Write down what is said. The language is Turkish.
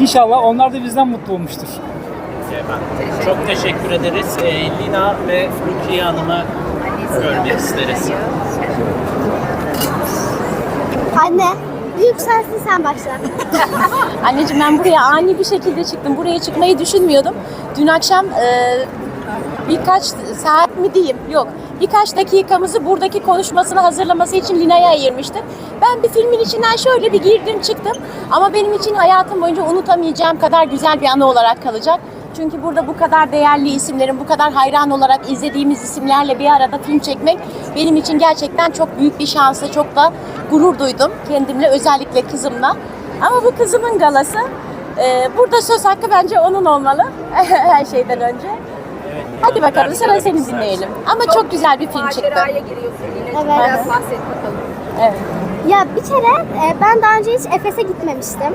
İnşallah onlar da bizden mutlu olmuştur. Ben çok teşekkür ederiz. Ee, Lina ve Rukiye Hanım'ı görmek isteriz. Anne, büyük sensin sen başla. Anneciğim ben buraya ani bir şekilde çıktım. Buraya çıkmayı düşünmüyordum. Dün akşam e, birkaç saat mi diyeyim? Yok. Birkaç dakikamızı buradaki konuşmasını hazırlaması için Lina'ya ayırmıştık. Ben bir filmin içinden şöyle bir girdim çıktım. Ama benim için hayatım boyunca unutamayacağım kadar güzel bir anı olarak kalacak. Çünkü burada bu kadar değerli isimlerin, bu kadar hayran olarak izlediğimiz isimlerle bir arada film çekmek benim için gerçekten çok büyük bir şansı, çok da gurur duydum kendimle, özellikle kızımla. Ama bu kızımın galası. Ee, burada söz hakkı bence onun olmalı her şeyden önce. Hadi bakalım sıra seni dinleyelim. Ama çok güzel bir film çıktı. Maceraya giriyorsun yine. Evet. Biraz bahset bakalım. Evet. Ya bir kere e, ben daha önce hiç Efes'e gitmemiştim.